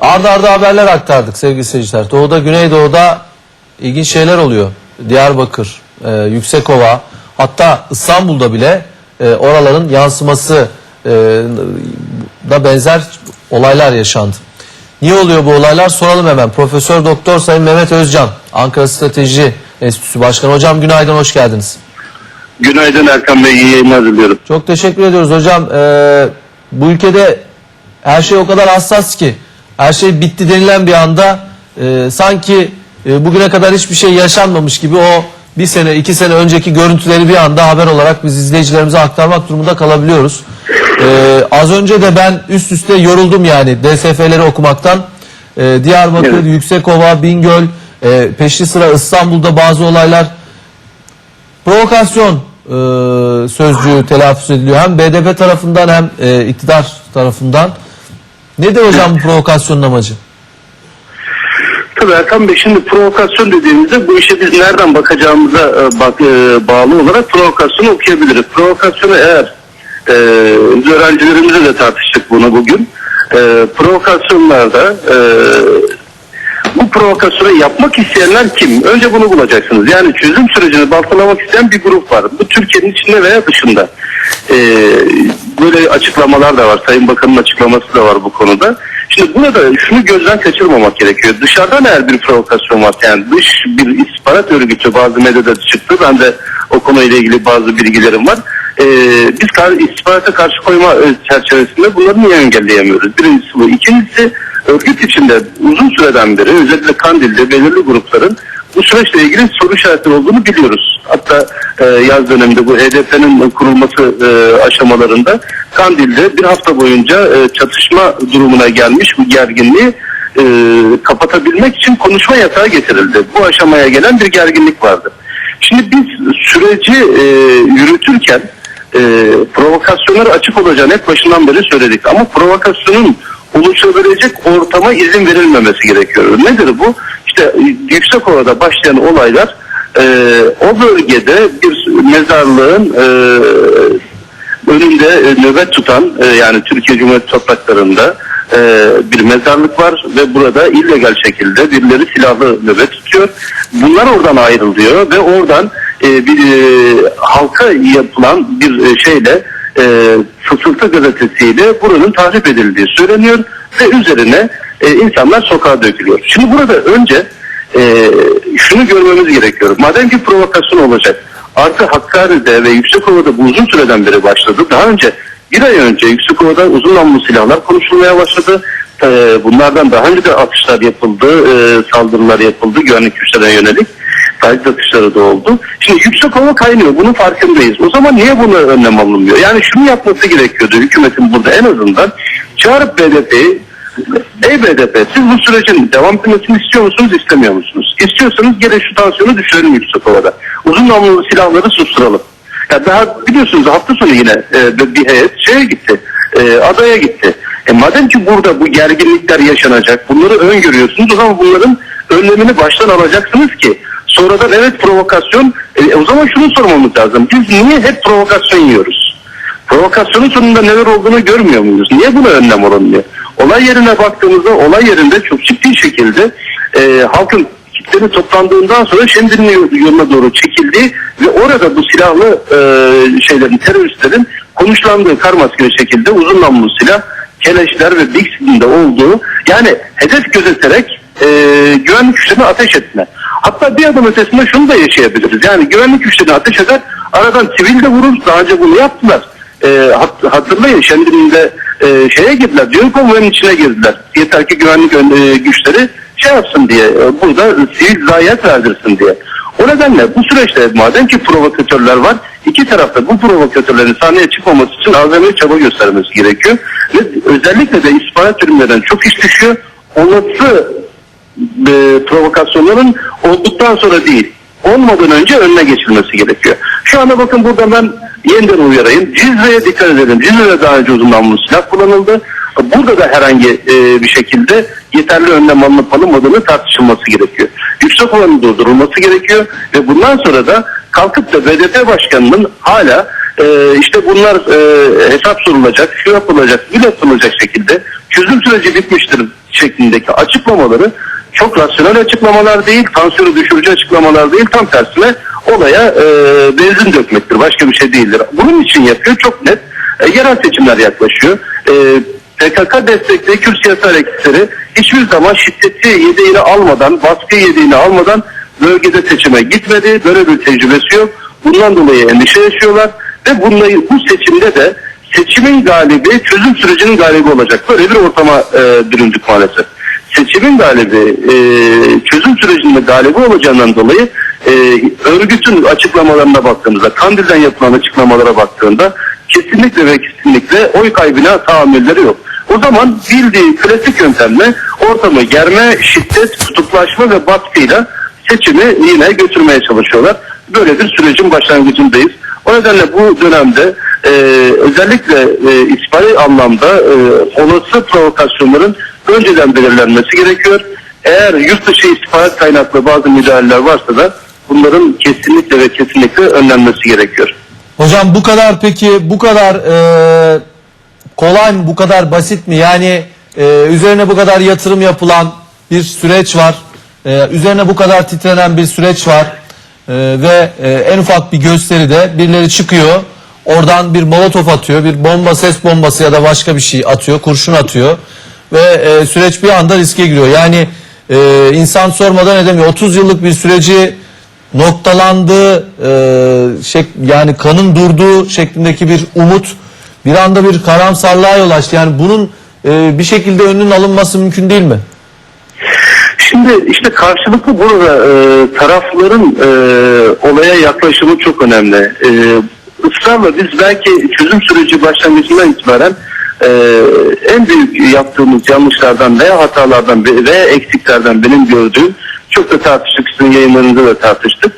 Arda arda haberler aktardık sevgili seyirciler. Doğuda, Güneydoğu'da ilginç şeyler oluyor. Diyarbakır, e, Yüksekova, hatta İstanbul'da bile e, oraların yansıması e, da benzer olaylar yaşandı. Niye oluyor bu olaylar? Soralım hemen. Profesör Doktor Sayın Mehmet Özcan, Ankara Strateji Enstitüsü Başkanı. Hocam günaydın, hoş geldiniz. Günaydın Erkan Bey, iyi yayınlar diliyorum. Çok teşekkür ediyoruz hocam. Ee, bu ülkede her şey o kadar hassas ki her şey bitti denilen bir anda e, sanki e, bugüne kadar hiçbir şey yaşanmamış gibi o bir sene iki sene önceki görüntüleri bir anda haber olarak biz izleyicilerimize aktarmak durumunda kalabiliyoruz. Ee, az önce de ben üst üste yoruldum yani DSF'leri okumaktan. Ee, Diyarbakır, Evet. Yüksekova, Bingöl, e, peşli sıra İstanbul'da bazı olaylar provokasyon e, sözcüğü telaffuz ediliyor. Hem BDP tarafından hem e, iktidar tarafından. Nedir hocam bu provokasyonun amacı? Tabii Erkan Bey şimdi provokasyon dediğimizde bu işe biz nereden bakacağımıza e, e, bağlı olarak provokasyonu okuyabiliriz. Provokasyonu eğer e, öğrencilerimizle de tartıştık bunu bugün. E, provokasyonlarda e, bu provokasyonu yapmak isteyenler kim? Önce bunu bulacaksınız. Yani çözüm sürecini baltalamak isteyen bir grup var. Bu Türkiye'nin içinde veya dışında. Ee, böyle açıklamalar da var. Sayın Bakan'ın açıklaması da var bu konuda. Şimdi burada şunu gözden kaçırmamak gerekiyor. Dışarıdan eğer bir provokasyon var yani dış bir istihbarat örgütü bazı medyada çıktı. Ben de o konuyla ilgili bazı bilgilerim var. Ee, biz kar, istihbarata karşı koyma çerçevesinde bunları niye engelleyemiyoruz? Birincisi bu. İkincisi örgüt içinde uzun süreden beri özellikle Kandil'de belirli grupların bu süreçle ilgili soru işaretleri olduğunu biliyoruz. Hatta e, yaz döneminde bu HDP'nin kurulması e, aşamalarında Kandil'de bir hafta boyunca e, çatışma durumuna gelmiş bu gerginliği e, kapatabilmek için konuşma yatağı getirildi. Bu aşamaya gelen bir gerginlik vardı. Şimdi biz süreci e, yürütürken e, provokasyonlara açık olacağını hep başından beri söyledik. Ama provokasyonun oluşabilecek ortama izin verilmemesi gerekiyor. Nedir bu? İşte e, Yüksekova'da başlayan olaylar e, o bölgede bir mezarlığın e, önünde e, nöbet tutan e, yani Türkiye Cumhuriyeti topraklarında e, bir mezarlık var ve burada illegal şekilde birileri silahlı nöbet tutuyor. Bunlar oradan ayrılıyor ve oradan e, bir e, halka yapılan bir e, şeyle e, Fısıltı gazetesiyle buranın tahrip edildiği söyleniyor ve üzerine e, insanlar sokağa dökülüyor. Şimdi burada önce e, şunu görmemiz gerekiyor. Madem ki provokasyon olacak artı Hakkari'de ve Yüksekova'da bu uzun süreden beri başladı. Daha önce bir ay önce Yüksekova'da uzun namlulu silahlar konuşulmaya başladı. E, bunlardan daha önce de atışlar yapıldı, e, saldırılar yapıldı güvenlik güçlerine yönelik. Taciz atışları da oldu. Şimdi Yüksekova kaynıyor. Bunun farkındayız. O zaman niye buna önlem alınmıyor? Yani şunu yapması gerekiyordu hükümetin burada en azından çağırıp BDP'yi Ey BDP siz bu sürecin devam etmesini istiyor musunuz istemiyor musunuz? İstiyorsanız gelin şu tansiyonu düşürelim Yüksekova'da. Uzun namlulu silahları susturalım. Ya daha biliyorsunuz hafta sonu yine e, bir heyet şeye gitti. E, adaya gitti. E, madem ki burada bu gerginlikler yaşanacak bunları öngörüyorsunuz o zaman bunların önlemini baştan alacaksınız ki sonradan evet provokasyon e, o zaman şunu sormamız lazım. Biz niye hep provokasyon yiyoruz? Provokasyonun sonunda neler olduğunu görmüyor muyuz? Niye buna önlem alınmıyor? Olay yerine baktığımızda olay yerinde çok ciddi şekilde e, halkın kitleri toplandığından sonra Şemdin'in yoluna doğru çekildiği ve orada bu silahlı e, şeylerin, teröristlerin konuşlandığı karmaskeli şekilde uzun namlulu silah, keleşler ve Bix'in de olduğu yani hedef gözeterek e, güvenlik güçlerine ateş etme. Hatta bir adım ötesinde şunu da yaşayabiliriz. Yani güvenlik güçlerine ateş eder, aradan sivil de vurur. Daha önce bunu yaptılar. E, hat, hatırlayın Şemdin'de e, şeye girdiler, düğün konvoyunun içine girdiler. Yeter ki güvenlik e, güçleri şey yapsın diye, e, burada sivil zayiat verdirsin diye. O nedenle bu süreçte madem ki provokatörler var, iki tarafta bu provokatörlerin sahneye çıkmaması için azami çaba göstermesi gerekiyor. Ve özellikle de istihbarat birimlerinden çok iş düşüyor. Olası e, provokasyonların olduktan sonra değil, olmadan önce önüne geçilmesi gerekiyor. Şu anda bakın burada ben yeniden uyarayım. Cizre'ye dikkat edelim. Cizre'de daha önce uzun namlulu silah kullanıldı. Burada da herhangi e, bir şekilde yeterli önlem alınıp alınmadığını tartışılması gerekiyor. Yüksek olanın durdurulması gerekiyor ve bundan sonra da kalkıp da BDP başkanının hala e, işte bunlar e, hesap sorulacak, şu yapılacak, bu yapılacak şekilde çözüm süreci bitmiştir şeklindeki açıklamaları çok rasyonel açıklamalar değil, tansiyonu düşürücü açıklamalar değil, tam tersine olaya e, benzin dökmektir. Başka bir şey değildir. Bunun için yapıyor çok net. E, yerel seçimler yaklaşıyor. E, PKK destekli Kürt siyasi hareketleri hiçbir zaman şiddeti yedeğini almadan, baskı yedeğini almadan bölgede seçime gitmedi. Böyle bir tecrübesi yok. Bundan dolayı endişe yaşıyorlar ve bunları, bu seçimde de seçimin galibi çözüm sürecinin galibi olacak. Böyle bir ortama e, büründük maalesef. Seçimin galibi e, çözüm sürecinde galibi olacağından dolayı e, örgütün açıklamalarına baktığımızda, Kandil'den yapılan açıklamalara baktığında kesinlikle ve kesinlikle oy kaybına tahammülleri yok. O zaman bildiği klasik yöntemle ortamı germe, şiddet, kutuplaşma ve baskıyla seçimi yine götürmeye çalışıyorlar. Böyle bir sürecin başlangıcındayız. O nedenle bu dönemde e, özellikle e, isbari anlamda e, olası provokasyonların önceden belirlenmesi gerekiyor. Eğer yurt dışı istihbarat kaynaklı bazı müdahaleler varsa da bunların kesinlikle ve kesinlikle önlenmesi gerekiyor. Hocam bu kadar peki bu kadar e, kolay mı bu kadar basit mi? Yani e, üzerine bu kadar yatırım yapılan bir süreç var. E, üzerine bu kadar titrenen bir süreç var. E, ve e, en ufak bir gösteride birileri çıkıyor. Oradan bir molotof atıyor, bir bomba, ses bombası ya da başka bir şey atıyor, kurşun atıyor. Ve e, süreç bir anda riske giriyor. Yani e, insan sormadan edemiyor. 30 yıllık bir süreci noktalandığı e, şek, yani kanın durduğu şeklindeki bir umut bir anda bir karamsarlığa yol açtı. Yani bunun e, bir şekilde önünün alınması mümkün değil mi? Şimdi işte karşılıklı burada e, tarafların e, olaya yaklaşımı çok önemli. E, ısrarla biz belki çözüm süreci başlangıcından itibaren e, en büyük yaptığımız yanlışlardan veya hatalardan ve- veya eksiklerden benim gördüğüm çok da tartıştık sizin yayınlarınızda da tartıştık.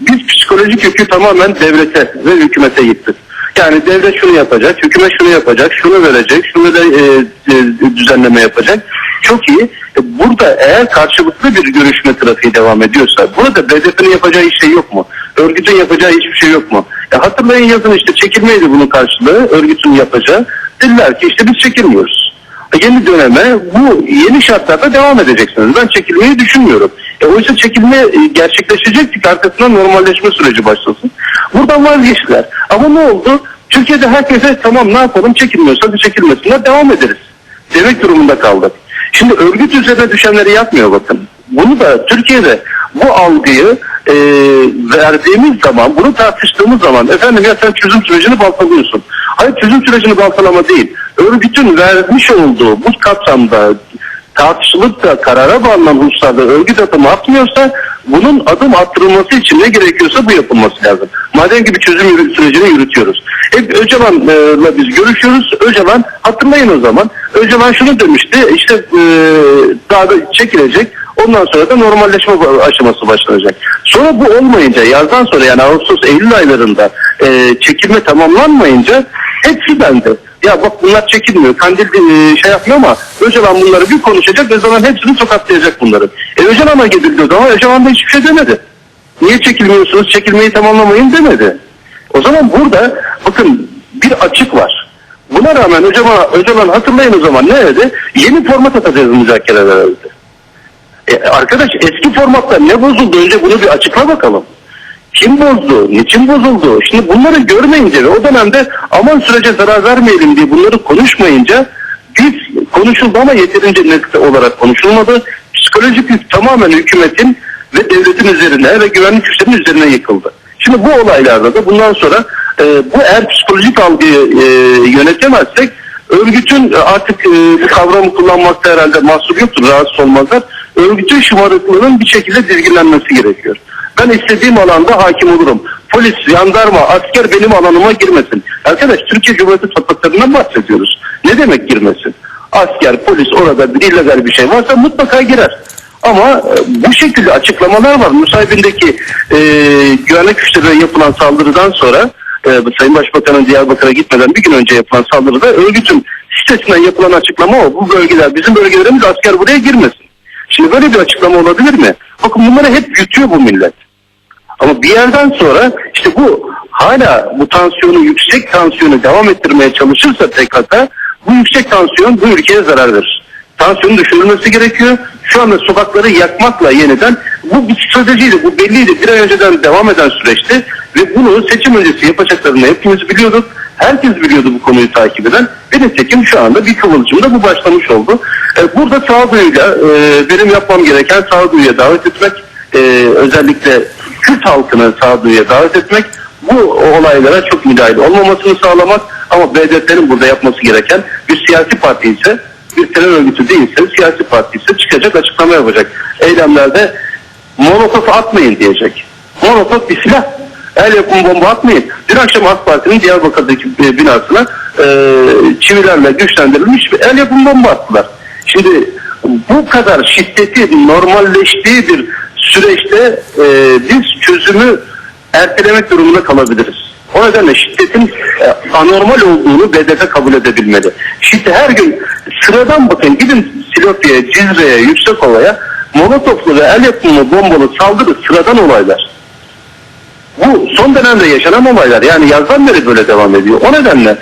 Biz psikolojik yükü tamamen devlete ve hükümete yıktık. Yani devlet şunu yapacak, hükümet şunu yapacak, şunu verecek, şunu da e, e, düzenleme yapacak. Çok iyi. E, burada eğer karşılıklı bir görüşme trafiği devam ediyorsa, burada BDP'nin yapacağı hiçbir şey yok mu? Örgütün yapacağı hiçbir şey yok mu? Ya hatırlayın yazın işte çekilmeydi bunun karşılığı, örgütün yapacağı. Dediler ki işte biz çekilmiyoruz. E, Yeni döneme bu yeni şartlarda devam edeceksiniz. Ben çekilmeyi düşünmüyorum. E, oysa çekilme e, gerçekleşecekti ki arkasından normalleşme süreci başlasın. Buradan vazgeçtiler. Ama ne oldu? Türkiye'de herkese tamam ne yapalım çekilmiyorsa bir çekilmesinler devam ederiz. Demek durumunda kaldık. Şimdi örgüt üzerine düşenleri yapmıyor bakın. Bunu da Türkiye'de bu algıyı e, verdiğimiz zaman, bunu tartıştığımız zaman efendim ya sen çözüm sürecini baltalıyorsun. Hayır çözüm sürecini baltalama değil. Örgütün vermiş olduğu bu kapsamda tartışılıp da karara bağlanan hususlarda örgüt adım atmıyorsa bunun adım attırılması için ne gerekiyorsa bu yapılması lazım. Madem ki bir çözüm sürecini yürütüyoruz. Hep Öcalan'la biz görüşüyoruz. Öcalan hatırlayın o zaman. Öcalan şunu demişti işte e, daha da çekilecek. Ondan sonra da normalleşme aşaması başlanacak. Sonra bu olmayınca yazdan sonra yani Ağustos Eylül aylarında e, çekilme tamamlanmayınca hepsi bende. Ya bak bunlar çekilmiyor. Kandil e, şey yapmıyor ama Öcalan bunları bir konuşacak. Öcalan hepsini tokatlayacak bunları. E Öcalan'a gidildi o zaman Öcalan da hiçbir şey demedi. Niye çekilmiyorsunuz? Çekilmeyi tamamlamayın demedi. O zaman burada bakın bir açık var. Buna rağmen Öcalan, Öcalan hatırlayın o zaman ne dedi? Yeni format atacağız müzakerelere dedi. E, arkadaş eski formatta ne bozuldu? Önce bunu bir açıkla bakalım. Kim bozdu? Niçin bozuldu? Şimdi bunları görmeyince ve o dönemde aman sürece zarar vermeyelim diye bunları konuşmayınca biz konuşuldu ama yeterince net olarak konuşulmadı. Psikolojik yük tamamen hükümetin ve devletin üzerine ve güvenlik güçlerinin üzerine yıkıldı. Şimdi bu olaylarda da bundan sonra e, bu eğer psikolojik algıyı e, yönetemezsek örgütün artık e, bu kavramı kullanmakta herhalde mahsur yoktur, rahatsız olmazlar. Örgütün şımarıklığının bir şekilde dizginlenmesi gerekiyor. Ben istediğim alanda hakim olurum. Polis, jandarma, asker benim alanıma girmesin. Arkadaş Türkiye Cumhuriyeti topraklarından bahsediyoruz. Ne demek girmesin? Asker, polis orada bir illegal bir şey varsa mutlaka girer. Ama e, bu şekilde açıklamalar var. Nusaybin'deki e, güvenlik güçlerine yapılan saldırıdan sonra e, Sayın Başbakan'ın Diyarbakır'a gitmeden bir gün önce yapılan saldırıda örgütün sitesinden yapılan açıklama o. Bu bölgeler, bizim bölgelerimiz asker buraya girmesin. Şimdi böyle bir açıklama olabilir mi? Bakın bunları hep yutuyor bu millet. Ama bir yerden sonra işte bu hala bu tansiyonu yüksek tansiyonu devam ettirmeye çalışırsa PKK Bu yüksek tansiyon bu ülkeye zarar verir. Tansiyonun düşürülmesi gerekiyor. Şu anda sokakları yakmakla yeniden bu bir stratejiydi, bu belliydi. Bir ay önceden devam eden süreçti ve bunu seçim öncesi yapacaklarını hepimiz biliyorduk. Herkes biliyordu bu konuyu takip eden. Ve nitekim şu anda bir kıvılcımda bu başlamış oldu. E, burada sağduyuyla e, benim yapmam gereken sağduyuya davet etmek, e, özellikle Kürt halkını sağduyuya davet etmek, bu olaylara çok müdahil olmamasını sağlamak ama BDP'nin burada yapması gereken bir siyasi parti ise bir terör örgütü değilse siyasi parti ise çıkacak açıklama yapacak. Eylemlerde molotof atmayın diyecek. Molotof bir silah. El yapımı bomba atmayın. Dün akşam AK Parti'nin Diyarbakır'daki e, binasına e, çivilerle güçlendirilmiş bir el yapımı bomba attılar. Şimdi bu kadar şiddeti normalleştiği bir süreçte e, biz çözümü ertelemek durumunda kalabiliriz. O nedenle şiddetin e, anormal olduğunu BDP kabul edebilmeli. Şiddet her gün sıradan bakın gidin Silopi'ye, Cizre'ye, Yüksekova'ya molotoflu ve el yapımı bombalı saldırı sıradan olaylar. Bu son dönemde yaşanan olaylar yani yazdan beri böyle devam ediyor. O nedenle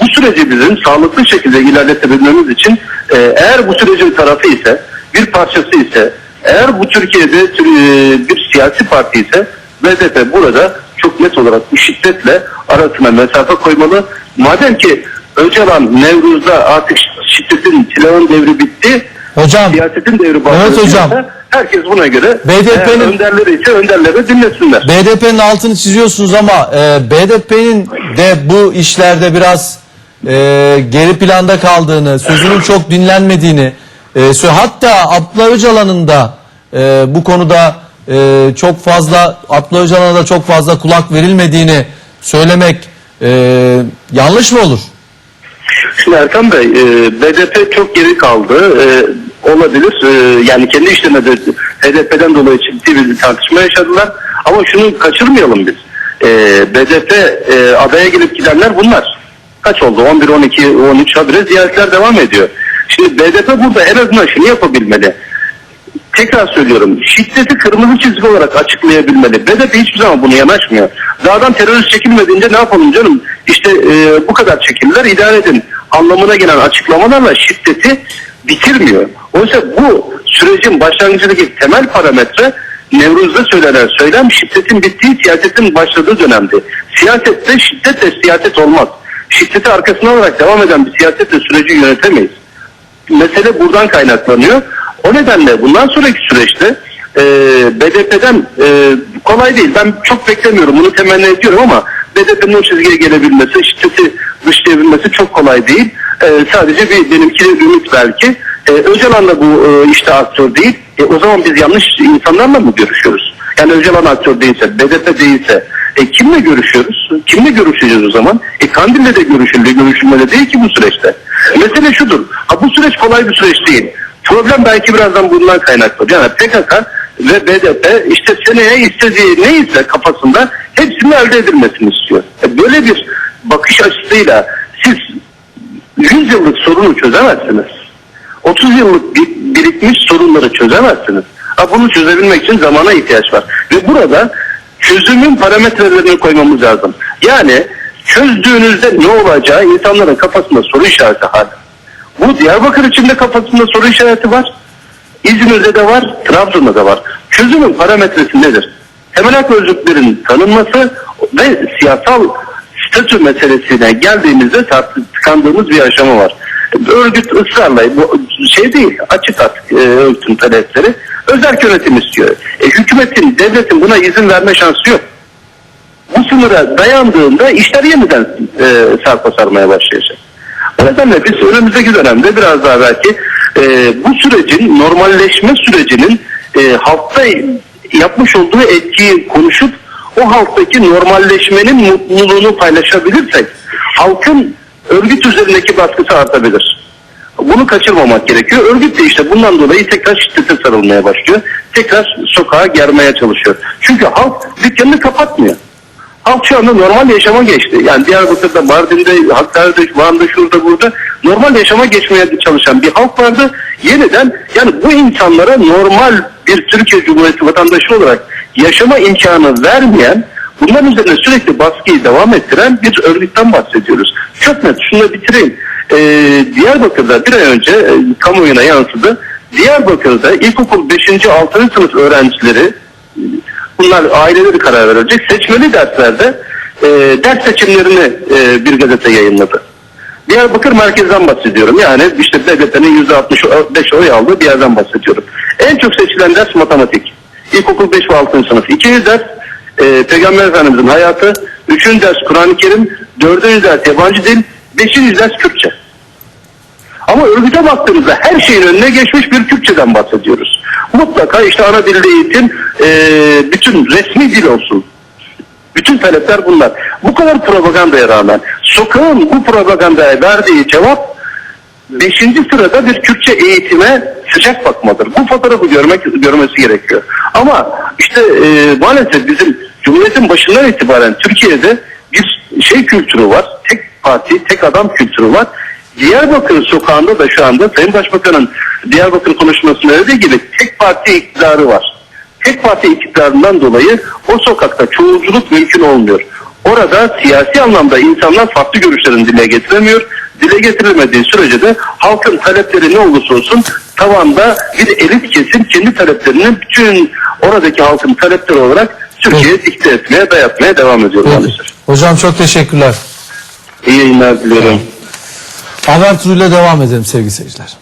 bu süreci bizim sağlıklı şekilde ilerletebilmemiz için e, eğer bu sürecin tarafı ise bir parçası ise eğer bu Türkiye'de e, bir siyasi parti ise BDP burada çok net olarak bu şiddetle arasına mesafe koymalı. Madem ki Öcalan Nevruz'da artık şiddetin silahın devri bitti. Hocam Siyasetin devri başladı. Evet hocam. Herkes buna göre BDP'nin önderleri ise önderleri dinlesinler. BDP'nin altını çiziyorsunuz ama e, BDP'nin de bu işlerde biraz e, geri planda kaldığını, sözünün çok dinlenmediğini, e, hatta Abdullah Öcalan'ın da e, bu konuda e, çok fazla Abdullah Öcalan'a da çok fazla kulak verilmediğini söylemek e, yanlış mı olur? Şimdi Erkan Bey, e, BDP çok geri kaldı. E, olabilir. E, yani kendi işlerinde de HDP'den dolayı ciddi bir tartışma yaşadılar. Ama şunu kaçırmayalım biz. E, BDP e, adaya gelip gidenler bunlar. Kaç oldu? 11, 12, 13 habire ziyaretler devam ediyor. Şimdi BDP burada en azından şunu yapabilmeli. Tekrar söylüyorum. Şiddeti kırmızı çizgi olarak açıklayabilmeli. BDP hiçbir zaman bunu yanaşmıyor. Dağdan terörist çekilmediğince ne yapalım canım? İşte e, bu kadar çekildiler idare edin. Anlamına gelen açıklamalarla şiddeti bitirmiyor. Oysa bu sürecin başlangıcındaki temel parametre Nevruz'da söylenen söylem şiddetin bittiği siyasetin başladığı dönemdi. Siyasette şiddetle siyaset olmaz. Şiddeti arkasına alarak devam eden bir siyasetle süreci yönetemeyiz mesele buradan kaynaklanıyor. O nedenle bundan sonraki süreçte e, BDP'den e, kolay değil. Ben çok beklemiyorum. Bunu temenni ediyorum ama BDP'nin o çizgiye gelebilmesi, şiddeti dışlayabilmesi çok kolay değil. E, sadece bir benimki ümit belki. E, Öcalan bu e, işte aktör değil. E, o zaman biz yanlış insanlarla mı görüşüyoruz? Yani Öcalan aktör değilse, BDP değilse e, kimle görüşüyoruz? Kimle görüşeceğiz o zaman? E Kandil'le de görüşülüyor, görüşülmeli değil ki bu süreçte. Mesele şudur. Ha, bu süreç kolay bir süreç değil. Problem belki birazdan bundan kaynaklı. Yani PKK ve BDP işte seneye istediği neyse kafasında hepsinin elde edilmesini istiyor. E, böyle bir bakış açısıyla siz 100 yıllık sorunu çözemezsiniz. 30 yıllık bir, birikmiş sorunları çözemezsiniz. Ha, bunu çözebilmek için zamana ihtiyaç var. Ve burada çözümün parametrelerini koymamız lazım. Yani çözdüğünüzde ne olacağı insanların kafasında soru işareti hali. Bu Diyarbakır içinde kafasında soru işareti var. İzmir'de de var, Trabzon'da da var. Çözümün parametresi nedir? Temel hak özlüklerin tanınması ve siyasal statü meselesine geldiğimizde tıkandığımız bir aşama var. Örgüt ısrarla bu şey değil açık artık e, örgütün talepleri özel yönetim istiyor. E, hükümetin, devletin buna izin verme şansı yok. Bu sınıra dayandığında işler yeniden e, sarpa sarmaya başlayacak. O nedenle biz önümüzdeki dönemde biraz daha belki e, bu sürecin normalleşme sürecinin e, halkta yapmış olduğu etkiyi konuşup o halktaki normalleşmenin mutluluğunu paylaşabilirsek halkın örgüt üzerindeki baskısı artabilir. Bunu kaçırmamak gerekiyor. Örgüt de işte bundan dolayı tekrar şiddete sarılmaya başlıyor. Tekrar sokağa germeye çalışıyor. Çünkü halk dükkanını kapatmıyor. Halk şu anda normal yaşama geçti. Yani Diyarbakır'da, Mardin'de, Hakkari'de, Van'da, şurada, burada normal yaşama geçmeye çalışan bir halk vardı. Yeniden yani bu insanlara normal bir Türkiye Cumhuriyeti vatandaşı olarak yaşama imkanı vermeyen, bunların üzerine sürekli baskıyı devam ettiren bir örgütten bahsediyoruz. Çok net, şunu bitireyim. e, Diyarbakır'da bir ay önce e, kamuoyuna yansıdı. Diyarbakır'da ilkokul 5. 6. sınıf öğrencileri bunlar aileleri karar verecek seçmeli derslerde e, ders seçimlerini e, bir gazete yayınladı. Diyarbakır merkezden bahsediyorum. Yani işte BDP'nin %65 oy aldığı bir yerden bahsediyorum. En çok seçilen ders matematik. İlkokul 5 ve 6. sınıf. İkinci ders e, Peygamber Efendimizin hayatı. Üçüncü ders Kur'an-ı Kerim. Dördüncü ders yabancı dil. Beşinci ders Kürtçe. Ama örgüte baktığımızda her şeyin önüne geçmiş bir Türkçeden bahsediyoruz. Mutlaka işte ana dilde eğitim e, bütün resmi dil olsun. Bütün talepler bunlar. Bu kadar propagandaya rağmen sokağın bu propagandaya verdiği cevap beşinci sırada bir Kürtçe eğitime sıcak bakmadır. Bu fotoğrafı görmek görmesi gerekiyor. Ama işte e, maalesef bizim Cumhuriyet'in başından itibaren Türkiye'de bir şey kültürü var. Tek parti, tek adam kültürü var. Diyarbakır sokağında da şu anda Sayın Başbakan'ın Diyarbakır konuşmasında dediği gibi tek parti iktidarı var. Tek parti iktidarından dolayı o sokakta çoğulculuk mümkün olmuyor. Orada siyasi anlamda insanlar farklı görüşlerini dile getiremiyor. Dile getirilmediği sürece de halkın talepleri ne olursa olsun tavanda bir elit kesim kendi taleplerini bütün oradaki halkın talepleri olarak Türkiye'ye dikte etmeye, dayatmaya devam ediyor maalesef. Hocam çok teşekkürler. İyi yayınlar diliyorum. Haber turuyla devam edelim sevgili seyirciler.